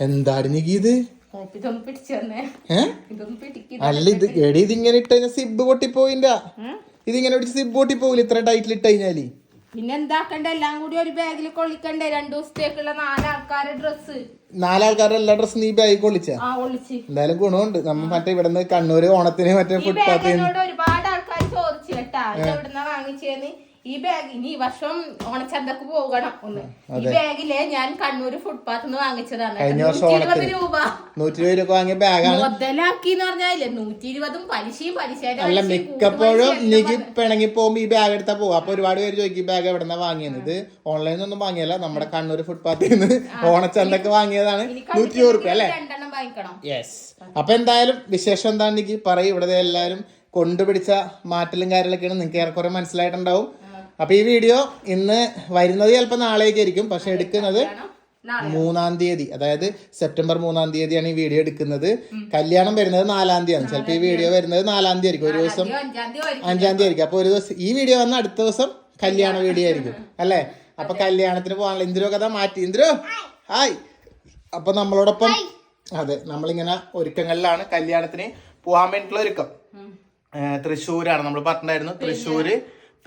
എന്താണ് പിടിക്ക് അല്ല ഇത് എടി ഇതിങ്ങനെ ഇട്ട് കഴിഞ്ഞാൽ സിബ് പൊട്ടിപ്പോയില്ല ഇതിങ്ങനെ പിടിച്ച് സിബ് പൊട്ടിപ്പോവില്ല ഇത്ര ടൈറ്റിൽ ഇട്ട് കഴിഞ്ഞാൽ. പിന്നെ എന്താക്കണ്ട? എല്ലാം കൂടി ഒരു ബാഗിൽ കൊള്ളിക്കണ്ടേ? രണ്ടു ദിവസത്തേക്കുള്ള നാലാൾക്കാരുടെ ഡ്രസ്സ് നാലാൾക്കാരുടെ എല്ലാ ഡ്രസ്സും നീ ബാഗ് കൊള്ളിച്ച? എന്തായാലും ഗുണമുണ്ട്. നമ്മ മറ്റേ ഇവിടെ നിന്ന് കണ്ണൂര് ഓണത്തിന് മറ്റേ ഫുട്പാത്ത് ഒരുപാട് ആൾക്കാർ ചോദിച്ചു കേട്ടാ. വാങ്ങിച്ചേന്ന്? ഈ ബാഗ് ഇനി ഈ വർഷം ഓണച്ചന്തക്ക് പോകണം ഒന്ന്. ഈ ബാഗിൽ ഞാൻ കണ്ണൂര് ഫുട്പാത്ത് നിന്ന് വാങ്ങിച്ചതാണ്. കഴിഞ്ഞ വർഷം ഇരുപത്. രൂപ. നൂറ്റി ഇരുപത് രൂപ വാങ്ങിയ ബാഗാണ് മുതലാക്കി എന്ന് പറഞ്ഞാൽ നൂറ്റി ഇരുപതും പലിശയും അല്ല മിക്കപ്പോഴും എനിക്ക് പിണങ്ങി പോകുമ്പോ ഈ ബാഗ് എടുത്താ പോകും അപ്പൊ ഒരുപാട് പേര് ചോദിക്കും ഈ ബാഗ് എവിടെന്നാ വാങ്ങിയത് ഇത് ഓൺലൈനിൽ ഒന്നും വാങ്ങിയല്ല. നമ്മുടെ കണ്ണൂർ ഫുട്പാത്തിൽ നിന്ന് ഓണച്ചന്തക്ക് വാങ്ങിയതാണ്. നൂറ്റി ഇരുപത് റുപ്യ അല്ലേ? യെസ് അപ്പൊ എന്തായാലും വിശേഷം എന്താണെന്ന് എനിക്ക് പറയും. ഇവിടെ എല്ലാരും എല്ലാവരും കൊണ്ടുപിടിച്ച മാറ്റലും കാര്യങ്ങളൊക്കെയാണ് നിങ്ങൾക്ക് ഏറെക്കുറെ മനസ്സിലായിട്ടുണ്ടാവും. അപ്പൊ ഈ വീഡിയോ ഇന്ന് വരുന്നത് ചിലപ്പോൾ നാളേക്ക് ആയിരിക്കും പക്ഷെ എടുക്കുന്നത് മൂന്നാം തീയതി. അതായത് സെപ്റ്റംബർ മൂന്നാം തീയതിയാണ് ഈ വീഡിയോ എടുക്കുന്നത്. കല്യാണം വരുന്നത് നാലാം തീയതിയാണ്. ചിലപ്പോൾ ഈ വീഡിയോ വരുന്നത് നാലാം തീയതി ആയിരിക്കും. ഒരു ദിവസം അഞ്ചാം തീയതി തീയതി ആയിരിക്കും. അപ്പൊ ഒരു ദിവസം ഈ വീഡിയോ വന്ന അടുത്ത ദിവസം കല്യാണ വീഡിയോ ആയിരിക്കും. അല്ലേ? അപ്പൊ കല്യാണത്തിന് പോകാനുള്ള ഇന്ദ്രോ കഥ മാറ്റി. ഇന്ദ്രോ ഹായ്. അപ്പൊ നമ്മളോടൊപ്പം അതെ നമ്മളിങ്ങനെ ഒരുക്കങ്ങളിലാണ് കല്യാണത്തിന് പോകാൻ വേണ്ടിയിട്ടുള്ള ഒരുക്കം. തൃശ്ശൂരാണ്. നമ്മൾ പറഞ്ഞിട്ടുണ്ടായിരുന്നു തൃശ്ശൂര്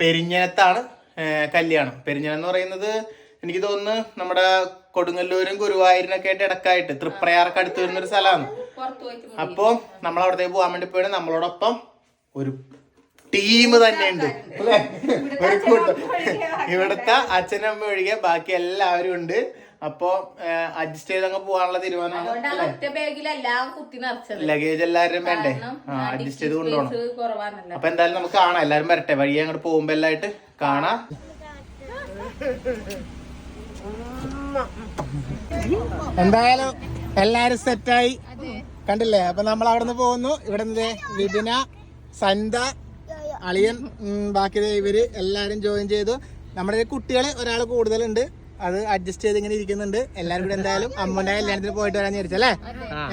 പെരിഞ്ഞനത്താണ് കല്യാണം. പെരിഞ്ഞനം എന്ന് പറയുന്നത് എനിക്ക് തോന്നുന്നു നമ്മുടെ കൊടുങ്ങല്ലൂരും ഗുരുവായൂരിനൊക്കെ ആയിട്ട് ഇടക്കായിട്ട് തൃപ്രയാറൊക്കെ അടുത്ത് വരുന്ന ഒരു സ്ഥലമാണ്. പുറത്തു പോയിട്ട് അപ്പോ നമ്മൾ അവിടത്തേക്ക് പോകാൻ വേണ്ടി പോയാണ്. നമ്മളോടൊപ്പം ഒരു ടീം തന്നെ ഉണ്ട് അല്ലേ ഒരു കൂട്ടം ഇവിടുത്തെ അച്ഛനമ്മ ഒഴികെ ബാക്കി എല്ലാവരും ഉണ്ട്. അപ്പൊ അഡ്ജസ്റ്റ് ചെയ്ത് അങ്ങ് പോകാനുള്ള തീരുമാനമാണ്. ലഗേജ് എല്ലാവരും വേണ്ടേ? അഡ്ജസ്റ്റ് ചെയ്ത് കൊണ്ടുപോകണം. കുറവാണല്ലോ. അപ്പൊ എന്തായാലും നമുക്ക് കാണാം. എല്ലാരും വരട്ടെ. വഴിയെ അങ്ങോട്ട് പോകുമ്പോ എല്ലായിട്ട് കാണാ. എന്തായാലും എല്ലാരും സെറ്റായി കണ്ടില്ലേ? അപ്പൊ നമ്മൾ അവിടെ നിന്ന് പോകുന്നു. ഇവിടെ വിബിന വിപിന സന്ത അളിയൻ ബാക്കി ഇവർ എല്ലാരും ജോയിൻ ചെയ്തു. നമ്മുടെ കുട്ടികളെ ഒരാൾ കൂടുതലുണ്ട്. അത് അഡ്ജസ്റ്റ് ചെയ്ത് ഇങ്ങനെ ഇരിക്കുന്നുണ്ട്. എല്ലാരും കൂടെ എന്തായാലും അമ്മന്റെ കല്യാണത്തിന് പോയിട്ട് വരാൻ വിചാരിച്ചല്ലേ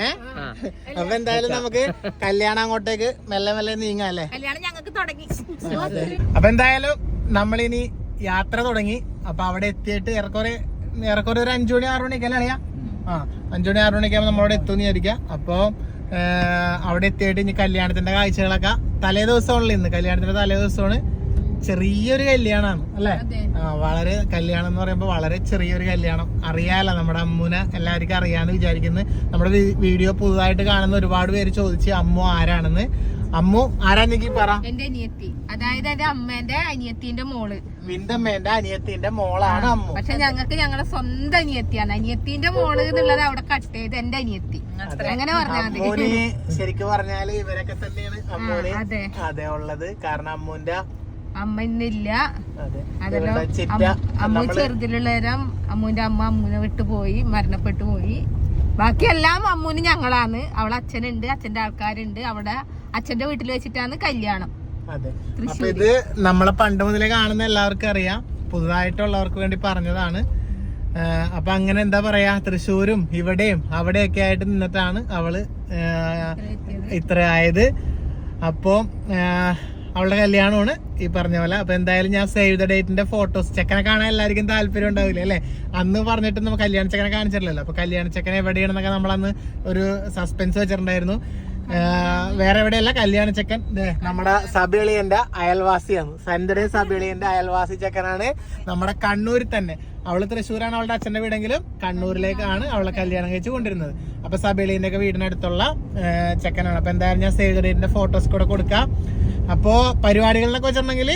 ഏഹ് അപ്പൊ എന്തായാലും നമുക്ക് കല്യാണം അങ്ങോട്ടേക്ക് മെല്ലെ മെല്ലെ നീങ്ങാം അല്ലേ? അപ്പൊ എന്തായാലും നമ്മളിനി യാത്ര തുടങ്ങി. അപ്പൊ അവിടെ എത്തിയിട്ട് ഏറെക്കുറെ ഏറെക്കുറെ ഒരു അഞ്ചു മണി ആറു മണിയൊക്കെ അല്ലേ ആ അഞ്ചു മണി ആറു മണിയൊക്കെ നമ്മളവിടെ എത്തുമെന്ന് വിചാരിക്കാം അപ്പൊ അവിടെ എത്തിയിട്ട് ഇനി കല്യാണത്തിന്റെ കാഴ്ചകളൊക്കെ തലേ ദിവസമാണല്ലോ ഇന്ന്. കല്യാണത്തിന്റെ തലേ ദിവസമാണ്. ചെറിയൊരു കല്യാണമാണ് അല്ലേ? വളരെ കല്യാണം എന്ന് പറയുമ്പോൾ വളരെ ചെറിയൊരു കല്യാണം. അറിയാലോ നമ്മുടെ അമ്മുനെ എല്ലാവർക്കും അറിയാന്ന് വിചാരിക്കുന്നു. നമ്മുടെ വീഡിയോ പുതുതായിട്ട് കാണുന്ന ഒരുപാട് പേര് ചോദിച്ചു അമ്മു ആരാണെന്ന്? അമ്മു ആരാന്നെങ്കിൽ പറ. എന്റെ അനിയത്തി. അതായത് എന്റെ അമ്മേന്റെ അനിയത്തിന്റെ മോൾ. വിന്തമ്മേന്റെ അനിയത്തിന്റെ മോളാണ് അമ്മു. പക്ഷെ ഞങ്ങൾക്ക് ഞങ്ങളുടെ സ്വന്തം അനിയത്തിയാണ്. അനിയത്തിന്റെ മോൾ എന്നുള്ളത് അവിടെ കട്ട് ചെയ്ത് എന്റെ അനിയത്തി. അങ്ങനെ അമ്മൂന് ശരിക്കും പറഞ്ഞാൽ ഇവരൊക്കെ തന്നെയാണ് അമ്മൂന് അതെ. അതെ ഉള്ളത്. കാരണം അമ്മുന്റെ അമ്മ ഇന്നില്ല. അതെ. അതല്ലോ അമ്മ- അമ്മു ചെറുതിലുള്ളവരും അമ്മുന്റെ അമ്മ അമ്മുനെ വിട്ടുപോയി മരണപ്പെട്ടു പോയി. ബാക്കിയെല്ലാം അമ്മൂന് ഞങ്ങളാണ്. അവളെ അച്ഛനുണ്ട് അച്ഛന്റെ ആൾക്കാരുണ്ട്. അവിടെ അച്ഛന്റെ വീട്ടിൽ വെച്ചിട്ടാണ് കല്യാണം. അതെ. അപ്പൊ ഇത് നമ്മളെ പണ്ട് മുതലേ കാണുന്ന എല്ലാവർക്കും അറിയാം. പുതുതായിട്ടുള്ളവർക്ക് വേണ്ടി പറഞ്ഞതാണ്. അപ്പൊ അങ്ങനെ എന്താ പറയാ? തൃശ്ശൂരും ഇവിടെയും അവിടെയൊക്കെ ആയിട്ട് നിന്നിട്ടാണ് അവൾ ഇത്ര ആയത് അപ്പോ അവളുടെ കല്യാണമാണ് ഈ പറഞ്ഞ പോലെ. അപ്പൊ എന്തായാലും ഞാൻ സേവ് ദ ഡേറ്റിന്റെ ഫോട്ടോസ്. ചെക്കനെ കാണാൻ എല്ലാവർക്കും താല്പര്യം ഉണ്ടാവില്ല അല്ലെ? അന്ന് പറഞ്ഞിട്ട് നമ്മൾ കല്യാണ ചെക്കനെ കാണിച്ചിട്ടില്ലല്ലോ അപ്പൊ കല്യാണ ചെക്കനെ എവിടെയാണെന്നൊക്കെ നമ്മളന്ന് ഒരു സസ്പെൻസ് വെച്ചിട്ടുണ്ടായിരുന്നു. വേറെ എവിടെയല്ല? കല്യാണ ചെക്കൻ നമ്മുടെ സബിളിയന്റെ അയൽവാസിയാണ്. സന്റയുടെ സബിളിയന്റെ അയൽവാസി ചെക്കനാണ്. നമ്മുടെ കണ്ണൂരിൽ തന്നെ. അവൾ തൃശ്ശൂരാണ് അവളുടെ അച്ഛന്റെ വീടെങ്കിലും കണ്ണൂരിലേക്കാണ് അവളെ കല്യാണം കഴിച്ച് കൊണ്ടിരുന്നത് അപ്പൊ സബിളിയന്റെ ഒക്കെ വീടിനടുത്തുള്ള ചെക്കനാണ്. അപ്പൊ എന്തായാലും ഞാൻ സേവ് ഫോട്ടോസ് കൂടെ കൊടുക്കാം. അപ്പോ പരിപാടികളിലൊക്കെ വെച്ചിട്ടുണ്ടെങ്കിൽ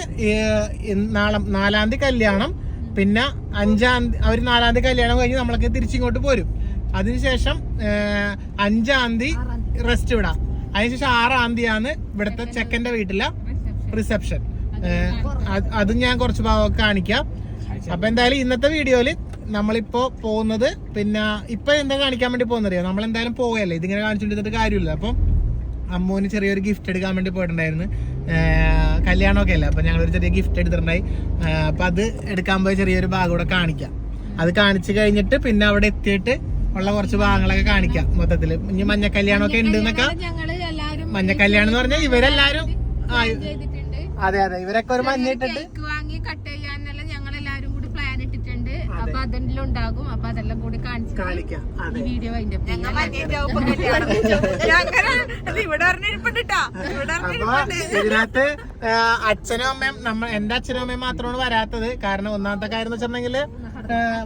നാളെ നാലാം തീയതി കല്യാണം പിന്നെ അഞ്ചാം അവർ നാലാം തീയതി കല്യാണം കഴിഞ്ഞ് നമ്മളൊക്കെ തിരിച്ചിങ്ങോട്ട് പോരും. അതിനുശേഷം അഞ്ചാം തീയതി റെസ്റ്റ് വിടാം. അതിനുശേഷം ആറാം തീയതിയാണ് ഇവിടുത്തെ ചെക്കന്റെ വീട്ടിലെ റിസപ്ഷൻ അത് ഞാൻ കുറച്ച് ഭാഗമൊക്കെ കാണിക്കാം. അപ്പൊ എന്തായാലും ഇന്നത്തെ വീഡിയോയിൽ നമ്മളിപ്പോ പോകുന്നത് പിന്നെ ഇപ്പൊ എന്താ കാണിക്കാൻ വേണ്ടി പോകുന്നറിയോ? നമ്മൾ എന്തായാലും പോയല്ലേ ഇതിങ്ങനെ കാണിച്ചുകൊണ്ടിരുന്നിട്ട് കാര്യമില്ല. അപ്പം അമ്മൂന് ചെറിയൊരു ഗിഫ്റ്റ് എടുക്കാൻ വേണ്ടി പോയിട്ടുണ്ടായിരുന്നു. കല്യാണമൊക്കെ അല്ലേ? അപ്പൊ ഞങ്ങളൊരു ചെറിയ ഗിഫ്റ്റ് എടുത്തിട്ടുണ്ടായി. അപ്പൊ അത് എടുക്കാൻ പോയി ചെറിയൊരു ഭാഗം കൂടെ കാണിക്കാം. അത് കാണിച്ചു കഴിഞ്ഞിട്ട് പിന്നെ അവിടെ എത്തിയിട്ട് ഉള്ള കുറച്ച് ഭാഗങ്ങളൊക്കെ കാണിക്കാം മൊത്തത്തിൽ. ഇനി മഞ്ഞ കല്യാണൊക്കെ ഉണ്ട് എന്നൊക്കെ മഞ്ഞ കല്യാണം എന്ന് പറഞ്ഞാൽ ഇവരെല്ലാരും അതെ അതെ. ഇവരൊക്കെ ഒരു മഞ്ഞ ഇട്ടിട്ട് കേക്ക് വാങ്ങി കട്ട് ചെയ്യാനെല്ലാം ഞങ്ങൾ എല്ലാരും കൂടി പ്ലാൻ ഇട്ടിട്ടുണ്ട് അപ്പൊ അതെല്ലാം ഉണ്ടാകും അപ്പൊ അതെല്ലാം കൂടി കാണിച്ചു അതെ. വീഡിയോ അതിന്റെ ഇതിനകത്ത് അച്ഛനും അമ്മയും നമ്മ എന്റെ അച്ഛനും അമ്മയും മാത്രമാണ് വരാത്തത്. കാരണം ഒന്നാമത്തെ കാര്യം എന്ന് വെച്ചിട്ടുണ്ടെങ്കിൽ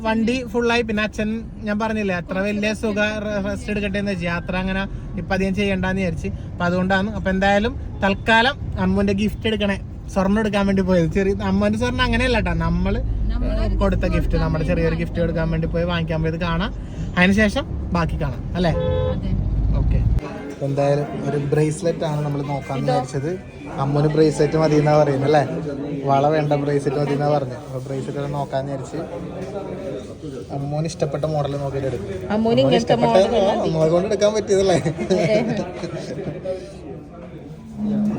വണ്ടി ഫുള്ളായി പിന്നെ അച്ഛൻ ഞാൻ പറഞ്ഞില്ലേ അത്ര വലിയ സുഖ റെസ്റ്റ് എടുക്കട്ടെ എന്ന് വെച്ചു യാത്ര അങ്ങനെ ഇപ്പൊ അധികം ചെയ്യണ്ടെന്ന് വിചാരിച്ച്. അപ്പൊ അതുകൊണ്ടാണ്. അപ്പൊ എന്തായാലും തൽക്കാലം അമ്മുന്റെ ഗിഫ്റ്റ് എടുക്കണേ. സ്വർണം എടുക്കാൻ വേണ്ടി പോയത്. ചെറിയ അമ്മന്റെ സ്വർണം അങ്ങനെയല്ല കേട്ടോ നമ്മൾ കൊടുത്ത ഗിഫ്റ്റ് നമ്മുടെ ചെറിയൊരു ഗിഫ്റ്റ് കൊടുക്കാൻ വേണ്ടി പോയി വാങ്ങിക്കാൻ പോയത് കാണാം. അതിനുശേഷം ബാക്കി കാണാം അല്ലേ? ഓക്കെ. എന്തായാലും ഒരു ബ്രേസ്ലെറ്റ് ആണ് നമ്മൾ നോക്കാൻ വിചാരിച്ചത്. അമ്മൂന് ബ്രേസ്ലെറ്റ് മതി എന്നാ പറയുന്നത് അല്ലേ? വള വേണ്ട ബ്രേസ്ലെറ്റ് മതി എന്നാ പറഞ്ഞു അപ്പൊ ബ്രേസ്ലെറ്റ് നോക്കാൻ വിചാരിച്ച് അമ്മൂന് ഇഷ്ടപ്പെട്ട മോഡൽ നോക്കിയിട്ട് എടുക്കും. അമ്മൂന് ഇഷ്ടപ്പെട്ട കൊണ്ട് എടുക്കാൻ പറ്റിയതല്ലേ?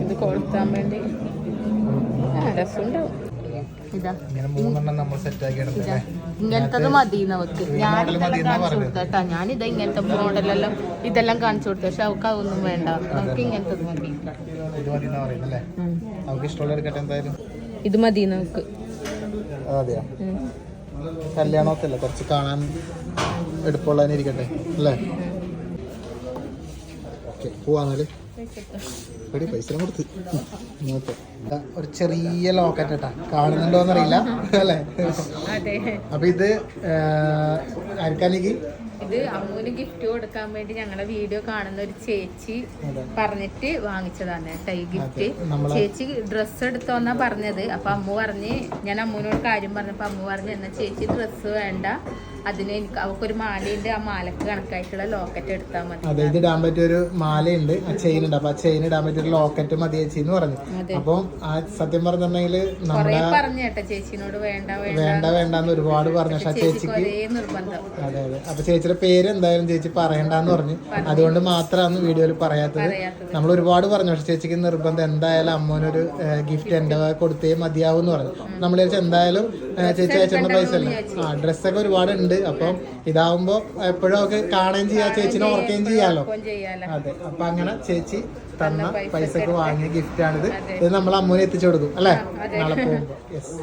ഇത് കൊടുക്കാൻ വേണ്ടി. രസമുണ്ടാവും. ഇതാ. ഇങ്ങനത്തത് മതി നമുക്ക് ഞാൻ കാണിച്ചു ഇങ്ങനത്തെ മോഡലെല്ലാം ഇതെല്ലാം കാണിച്ചു കൊടുത്തു പക്ഷെ അവൾക്ക് അതൊന്നും വേണ്ട. നമുക്ക് ഇങ്ങനത്തത് മതി. ഇത് മതി നമുക്ക് അതെയോ? കുറച്ച് കാണാൻ എടുപ്പുള്ളതിനിരിക്കട്ടെ അല്ലേ? ഓക്കെ പോവാന്നാൽ എടി പൈസ കൊടുത്ത്. ഒരു ചെറിയ ലോക്കറ്റ് കേട്ടാ കാണുന്നുണ്ടോന്നറിയില്ല. അല്ലേ? അപ്പൊ ഇത് ആർക്കാണെങ്കിൽ ഇത് അമ്മൂന് ഗിഫ്റ്റ് കൊടുക്കാൻ വേണ്ടി ഞങ്ങളെ വീഡിയോ കാണുന്ന ഒരു ചേച്ചി. പറഞ്ഞിട്ട് വാങ്ങിച്ചതാണ് കേട്ടോ ഈ ഗിഫ്റ്റ് ചേച്ചി ഡ്രസ്സ് എടുത്തോന്നാ പറഞ്ഞത്. അപ്പൊ അമ്മു പറഞ്ഞ് ഞാൻ അമ്മൂനോട് കാര്യം പറഞ്ഞപ്പോ അമ്മു പറഞ്ഞു എന്നാ ചേച്ചി ഡ്രസ്സ് വേണ്ട. അതിന് എനിക്ക് അവക്കൊരു മാലയുണ്ട് ആ മാലക്ക് കണക്കായിട്ടുള്ള ലോക്കറ്റ് എടുത്താൽ മതി. അതെ ഇത് ഇടാൻ പറ്റിയ ഒരു മാലയുണ്ട് ആ ചെയിൻ ഉണ്ട്. അപ്പൊ ആ ചെയിൻ ഇടാൻ പറ്റിയ ഒരു ലോക്കറ്റ് മതി ചേച്ചി എന്ന് പറഞ്ഞു. അപ്പൊ ആ സത്യം പറഞ്ഞിട്ടുണ്ടെങ്കിൽ പറഞ്ഞു കേട്ടോ ചേച്ചിനോട് വേണ്ട വേണ്ട. വേണ്ട വേണ്ടെന്ന് ഒരുപാട് പറഞ്ഞു. പക്ഷെ ആ ചേച്ചിക്ക് അതെ അതെ. അപ്പൊ ചേച്ചിയുടെ പേര് എന്തായാലും ചേച്ചി പറയണ്ടെന്ന് പറഞ്ഞു. അതുകൊണ്ട് മാത്രമാണ് വീഡിയോയിൽ പറയാത്തത്. നമ്മൾ ഒരുപാട് പറഞ്ഞു പക്ഷെ ചേച്ചിക്ക് നിർബന്ധം എന്തായാലും അമ്മോനൊരു ഗിഫ്റ്റ് എന്റെ വക കൊടുത്തേ മതിയാവും എന്ന് പറഞ്ഞു. നമ്മൾ ചേച്ചി എന്തായാലും ചേച്ചി അയച്ചേണ്ട പൈസ അല്ല? ആ ഡ്രസ്സൊക്കെ ഒരുപാട് ഉണ്ട് അപ്പം ഇതാവുമ്പോ എപ്പോഴും ഒക്കെ കാണുകയും ചെയ്യാം. ചേച്ചിനെ ഓർക്കുകയും ചെയ്യാലോ? അതെ. അപ്പൊ അങ്ങനെ ചേച്ചി തന്ന പൈസക്ക് വാങ്ങിയ ഗിഫ്റ്റ് ആണിത്. ഇത് നമ്മൾ അമ്മൂനെ എത്തിച്ചു കൊടുക്കും അല്ലേ? നാളെ പോകുമ്പോ. യെസ്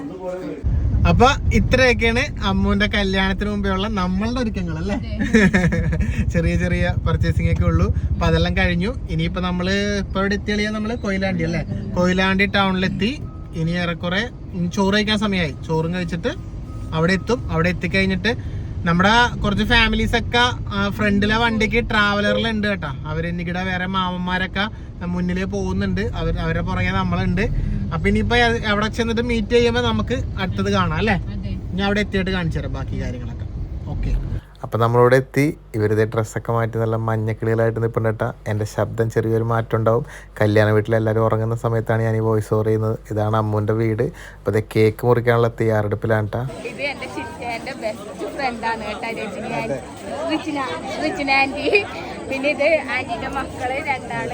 അപ്പൊ ഇത്രയൊക്കെയാണ് അമ്മൂന്റെ കല്യാണത്തിന് മുമ്പേ ഉള്ള നമ്മളുടെ ഒരുക്കങ്ങൾ അല്ലേ? ചെറിയ ചെറിയ പർച്ചേസിംഗ് ഒക്കെ ഉള്ളൂ. അപ്പൊ അതെല്ലാം കഴിഞ്ഞു. ഇനിയിപ്പോ നമ്മൾ ഇപ്പൊ ഇവിടെ എത്തിയ നമ്മൾ കൊയിലാണ്ടി അല്ലേ? കൊയിലാണ്ടി ടൗണിലെത്തി ഇനി ഏറെക്കുറെ ചോറ് കഴിക്കാൻ സമയമായി ചോറും കഴിച്ചിട്ട് അവിടെ എത്തും. അവിടെ എത്തിക്കഴിഞ്ഞിട്ട് നമ്മുടെ കുറച്ച് ഫാമിലീസ് ഒക്കെ ഫ്രണ്ടിലെ വണ്ടിക്ക് ട്രാവലറിൽ ഉണ്ട് കേട്ടോ. അവർ നികിടെ വേറെ മാമന്മാരൊക്കെ മുന്നിലേ പോകുന്നുണ്ട്. അവർ അവരെ പുറകെ നമ്മളുണ്ട്. അപ്പൊ ഇനിയിപ്പോ അവിടെ ചെന്നിട്ട് മീറ്റ് ചെയ്യുമ്പോ നമുക്ക് അടുത്തത് കാണാം അല്ലേ? ഇനി അവിടെ എത്തിയിട്ട് കാണിച്ചു തരാം ബാക്കി കാര്യങ്ങളൊക്കെ. ഓക്കെ അപ്പം നമ്മളിവിടെ എത്തി. ഇവരിത് ഡ്രസ്സൊക്കെ മാറ്റി നല്ല മഞ്ഞക്കിളികളായിട്ട് നിൽപ്പുണ്ടട്ട എന്റെ ശബ്ദം ചെറിയൊരു മാറ്റം ഉണ്ടാവും കല്യാണ വീട്ടിൽ എല്ലാവരും ഉറങ്ങുന്ന സമയത്താണ് ഞാൻ ഈ വോയിസ് ഓവർ ചെയ്യുന്നത്. ഇതാണ് അമ്മുവിന്റെ വീട്. അപ്പോൾ ഇത് കേക്ക് മുറിക്കാനുള്ള തയ്യാറെടുപ്പിലാണ് ഇത് എന്റെ ചിറ്റേന്റെ ബെസ്റ്റ് ഫ്രണ്ടാണ് കേട്ടോ പിന്നെ ഇത് ആന്റിന്റെ മക്കൾ രണ്ടാൾ.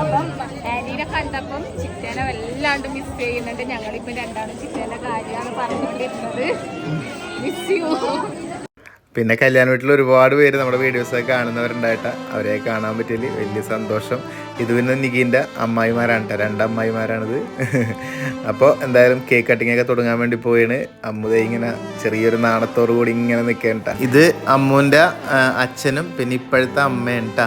അപ്പം ആന്റീനെ കണ്ടപ്പം ചിറ്റേനെ വല്ലാണ്ട് മിസ് ചെയ്യുന്നുണ്ട്. ഞങ്ങളിപ്പം രണ്ടാളും ചിറ്റേന്റെ കാര്യമാണ് പറഞ്ഞുകൊണ്ടിരുന്നത്. മിസ് ചെയ്യൂ പിന്നെ കല്യാണ വീട്ടിൽ ഒരുപാട് പേര് നമ്മുടെ വീഡിയോസൊക്കെ കാണുന്നവരുണ്ടായിട്ട് അവരെ കാണാൻ പറ്റിയതിൽ വലിയ സന്തോഷം. ഇത് പിന്നെ നികിന്റെ അമ്മായിമാരാണ് രണ്ട് അമ്മായിമാരാണിത്. അപ്പോൾ എന്തായാലും കേക്ക് കട്ടിങ്ങൊക്കെ തുടങ്ങാൻ വേണ്ടി പോയാണ് അമ്മുതേ ഇങ്ങനെ ചെറിയൊരു നാണത്തോടു കൂടി ഇങ്ങനെ നിൽക്കേണ്ട ഇത് അമ്മുവിന്റെ അച്ഛനും പിന്നെ ഇപ്പോഴത്തെ അമ്മയാണ് കേട്ടാ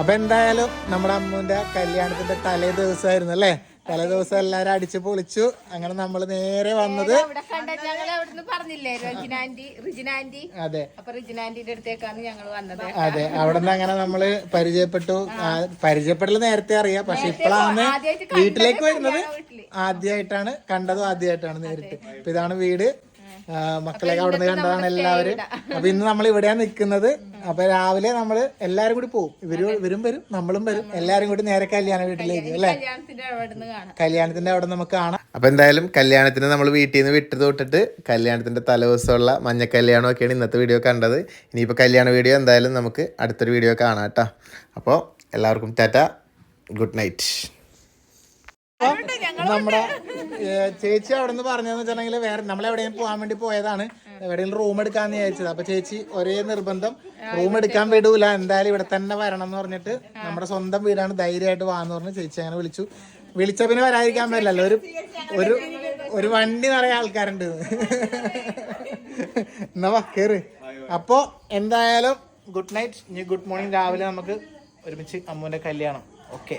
അപ്പൊ എന്തായാലും നമ്മുടെ അമ്മുവിന്റെ കല്യാണത്തിന്റെ തലേ ദിവസമായിരുന്നു അല്ലേ? തലേ ദിവസം എല്ലാരും അടിച്ച് പൊളിച്ചു. അങ്ങനെ നമ്മൾ നേരെ വന്നത് അതെ. അതെ. അവിടെ നിന്ന് അങ്ങനെ നമ്മൾ പരിചയപ്പെട്ടു. പരിചയപ്പെടൽ നേരത്തെ അറിയാം. പക്ഷെ ഇപ്പോഴാണ് വീട്ടിലേക്ക് വരുന്നത്. ആദ്യമായിട്ടാണ് കണ്ടതും ആദ്യമായിട്ടാണ് നേരിട്ട്. അപ്പൊ ഇതാണ് വീട്. ആ, മക്കളെയൊക്കെ അവിടെ നിന്ന് കണ്ടതാണ് എല്ലാവരും. അപ്പൊ ഇന്ന് നമ്മൾ ഇവിടെയാണ് നിൽക്കുന്നത് അപ്പൊ രാവിലെ നമ്മൾ എല്ലാരും കൂടി പോകും ഇവർ ഇവരും വരും നമ്മളും വരും. എല്ലാരും കൂടി നേരെ കല്യാണ വീട്ടിലേക്ക് അല്ലെ? കല്യാണത്തിന്റെ അവിടുന്ന് കാണാം. കല്യാണത്തിന്റെ അവിടെ നമുക്ക് കാണാം. അപ്പൊ എന്തായാലും കല്യാണത്തിന് നമ്മൾ വീട്ടിൽ നിന്ന് വിട്ടു തൊട്ടിട്ട് കല്യാണത്തിന്റെ തലേദിവസമുള്ള മഞ്ഞ കല്യാണമൊക്കെയാണ് ഇന്നത്തെ വീഡിയോ കണ്ടത്. ഇനിയിപ്പോൾ കല്യാണ വീഡിയോ എന്തായാലും നമുക്ക് അടുത്തൊരു വീഡിയോ കാണാം കേട്ടോ. അപ്പോൾ എല്ലാവർക്കും ടാറ്റ. Good night. നമ്മുടെ ചേച്ചി അവിടെ നിന്ന് പറഞ്ഞതെന്ന് വെച്ചിട്ടുണ്ടെങ്കിൽ വേറെ നമ്മൾ എവിടെയും പോകാൻ വേണ്ടി പോയതാണ്. എവിടെയെങ്കിലും റൂം എടുക്കാന്ന് വിചാരിച്ചത്. അപ്പൊ ചേച്ചി ഒരേ നിർബന്ധം റൂം എടുക്കാൻ വിടൂല. എന്തായാലും ഇവിടെ തന്നെ വരണം എന്ന് പറഞ്ഞിട്ട് നമ്മുടെ സ്വന്തം വീടാണ് ധൈര്യമായിട്ട് വാന്ന് പറഞ്ഞ് ചേച്ചി അങ്ങനെ വിളിച്ചു. വിളിച്ച പിന്നെ വരാതിരിക്കാൻ പറ്റില്ലല്ലോ. ഒരു ഒരു ഒരു വണ്ടി നിറയെ ആൾക്കാരുണ്ട്. എന്നാ വക്കേറ് കേറ്. അപ്പോ എന്തായാലും ഗുഡ് നൈറ്റ് ഇനി ഗുഡ് മോർണിംഗ് രാവിലെ നമുക്ക് ഒരുമിച്ച് അമ്മുവിന്റെ കല്യാണം. ഓക്കെ